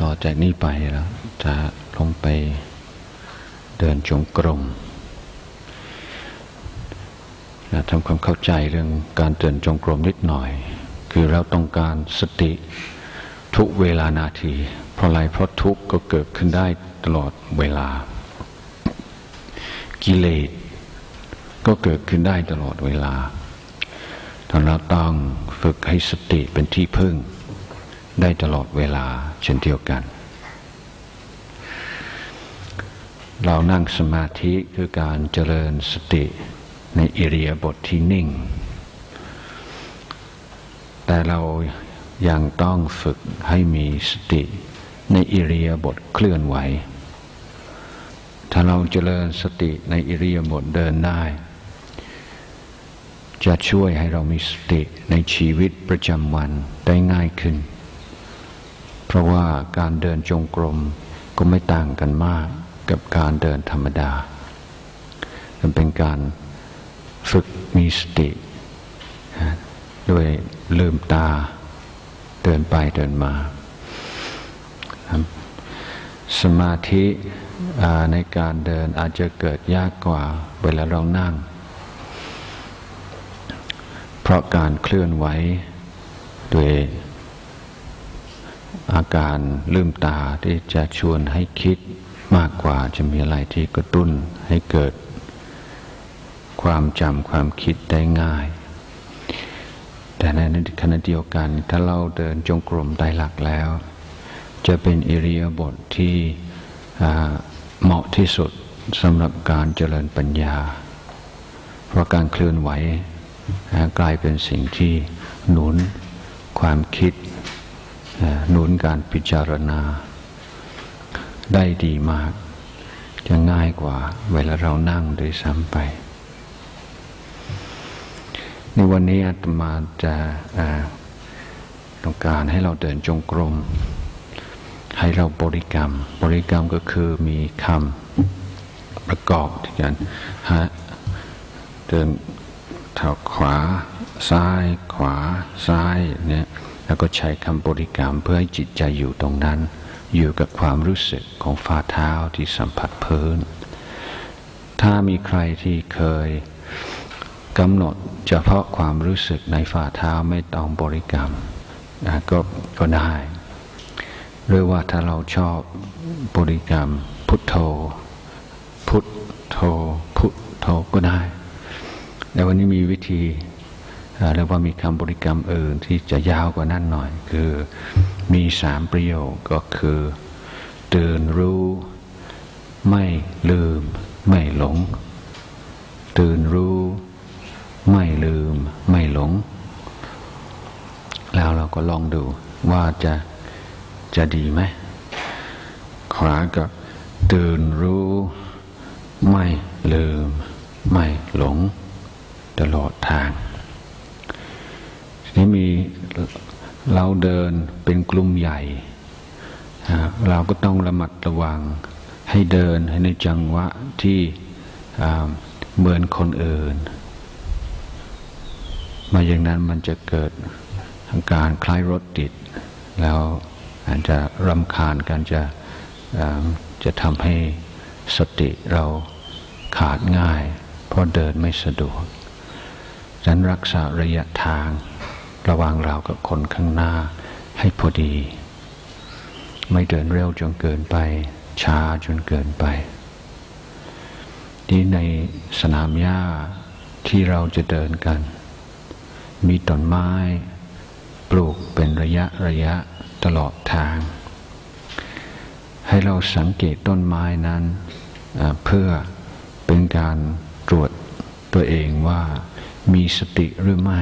ต่อจากนี้ไปแล้ว จะลงไปเดินจงกรมนะทำความเข้าใจเรื่องการเดินจงกรมนิดหน่อย คือเราต้องการสติทุกเวลานาที เพราะอะไรเพราะทุกข์ก็เกิดขึ้นได้ตลอดเวลา กิเลสก็เกิดขึ้นได้ตลอดเวลาท่านเราต้องฝึกให้สติเป็นที่พึ่ง ได้ตลอดเวลาเช่นเดียวกัน เรานั่งสมาธิคือการเจริญสติในอิริยาบถทที่นิ่ง แต่เรายังต้องฝึกให้มีสติในอิริยาบถเคลื่อนไหว ถ้าเราเจริญสติในอิริยาบถเดินได้ จะช่วยให้เรามีสติในชีวิตประจำวันได้ง่ายขึ้น เพราะว่าการเดินจงกรมก็ไม่ต่างกันมากกับการเดินธรรมดา มันเป็นการฝึกมีสติด้วยลืมตาเดินไปเดินมา สมาธิในการเดินอาจจะเกิดยากกว่าเวลาเรานั่ง เพราะการเคลื่อนไหวด้วย อาการลืมตาที่จะชวนให้คิดมากกว่าจะมีอะไรที่กระตุ้นให้เกิด ความจำความคิดได้ง่าย แต่ในขณะเดียวกันถ้าเราเดินจงกรมได้หลักแล้ว จะเป็นอิริยาบถทที่เหมาะที่สุดสำหรับการเจริญปัญญา เพราะการเคลื่อนไหวกลายเป็นสิ่งที่หนุนความคิด หนุนการพิจารณา ได้ดีมาก จะง่ายกว่าเวลาเรานั่งโดยซ้ำไป ในวันนี้อาตมาจะต้องการให้เราเดินจงกรม ให้เราบริกรรม บริกรรมก็คือมีคำประกอบที่กันฮะเดินเท้าขวา ซ้ายขวาซ้ายเนี่ย แล้วก็ใช้คำบริกรรมเพื่อให้จิตใจอยู่ตรงนั้น อยู่กับความรู้สึกของฝ่าเท้าที่สัมผัสพื้น ถ้ามีใครที่เคยกำหนดเฉพาะความรู้สึกในฝ่าเท้าไม่ต้องบริกรรมนะก็ก็ได้หรือว่าถ้าเราชอบบริกรรมพุทโธ พุทโธ พุทโธก็ได้แต่วันนี้มีวิธี เรียกว่ามีคำบริกรรมอื่นที่จะยาวกว่านั้นหน่อย คือมีสามประโยคก็คือตื่นรู้ ไม่ลืม ไม่หลง ตื่นรู้ ไม่ลืม ไม่หลง แล้วเราก็ลองดูว่าจะจะดีไหมขวาก็ตื่นรู้ ไม่ลืม ไม่หลง ตลอดทาง นี้มีเราเดินเป็นกลุ่มใหญ่ เราก็ต้องระมัดระวังให้เดินให้ในจังหวะที่เหมือนคนอื่น มาอย่างนั้นมันจะเกิดอาการคล้ายรถติด แล้วอาจจะรำคาญกันจะจะทำให้สติเราขาดง่าย เพราะเดินไม่สะดวกฉนั้นรักษาระยะทาง ระว่างเรากับคนข้างหน้าให้พอดี ไม่เดินเร็วจนเกินไป ช้าจนเกินไปนี่ในสนามหญ้าที่เราจะเดินกัน มีต้นไม้ ปลูกเป็นระยะระยะตลอดทาง ให้เราสังเกตต้นไม้นั้นเพื่อเป็นการตรวจตัวเองว่ามีสติหรือไม่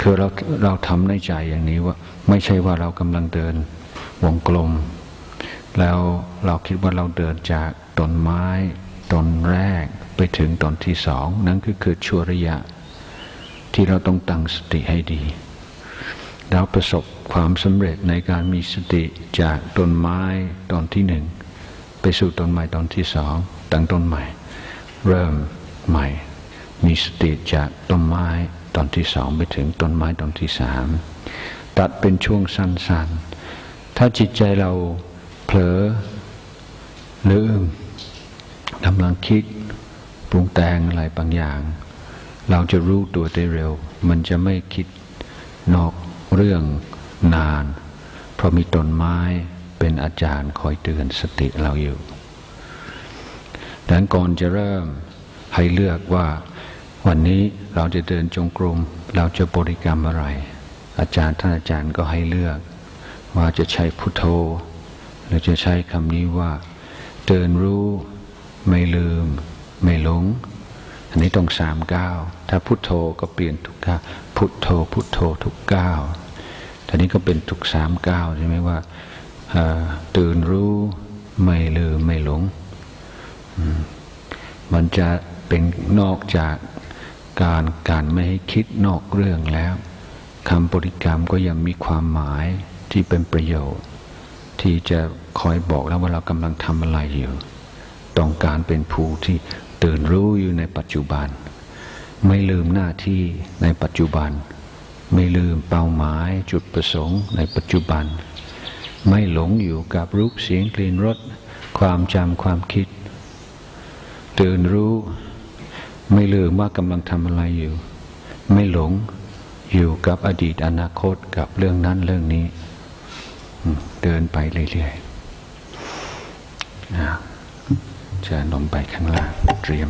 คือเราเราทำในใจอย่างนี้ว่า ไม่ใช่ว่าเรากำลังเดินวงกลม แล้วเราคิดว่าเราเดินจากต้นไม้ต้นแรกไปถึงต้นที่สองนั่นก็คือชั่วระยะ ที่เราต้องตั้งสติให้ดีเราประสบความสำเร็จในการมีสติจากต้นไม้ตอนที่หนึ่งไปสู่ต้นไม้ตอนที่สองตั้งต้นใหม่ เริ่มใหม่ มีสติจากต้นไม้ ตอนที่สองไปถึงต้นไม้ตอนที่สามตัดเป็นช่วงสั้นๆ ถ้าจิตใจเราเผลอลืมกำลังคิดปรุงแต่งอะไรบางอย่าง เราจะรู้ตัวได้เร็ว มันจะไม่คิดนอกเรื่องนาน เพราะมีต้นไม้เป็นอาจารย์คอยเตือนสติเราอยู่ดังนั้นก่อนจะเริ่มให้เลือกว่า วันนี้เราจะเดินจงกรมเราจะบริกรรมอะไร อาจารย์ท่านอาจารย์ก็ให้เลือก ว่าจะใช้พุทโธหรือจะใช้คำนี้ว่าเตือนรู้ไม่ลืม ไม่หลง อันนี้ต้องสามก้าวถ้าพุทโธก็เปลี่ยนทุกก้าวพุทโธพุทโธทุกก้าวทีนี้ก็เป็นทุกสามก้าวใช่ไหมว่าตื่นรู้ไม่ลืมไม่หลง มันจะเป็นนอกจาก การการไม่ให้คิดนอกเรื่องแล้วคำบริกรรมก็ยังมีความหมายที่เป็นประโยชน์ ที่จะคอยบอกแล้วว่าเรากำลังทำอะไรอยู่ ต้องการเป็นผู้ที่ตื่นรู้อยู่ในปัจจุบัน ไม่ลืมหน้าที่ในปัจจุบัน ไม่ลืมเป้าหมายจุดประสงค์ในปัจจุบัน ไม่หลงอยู่กับรูปเสียงกลิ่นรสความจำความคิด ตื่นรู้ ไม่ลืมว่ากำลังทำอะไรอยู่ ไม่หลงอยู่กับอดีตอนาคตกับเรื่องนั้นเรื่องนี้ เดินไปเรื่อยๆจะลงไปข้างล่างเตรียม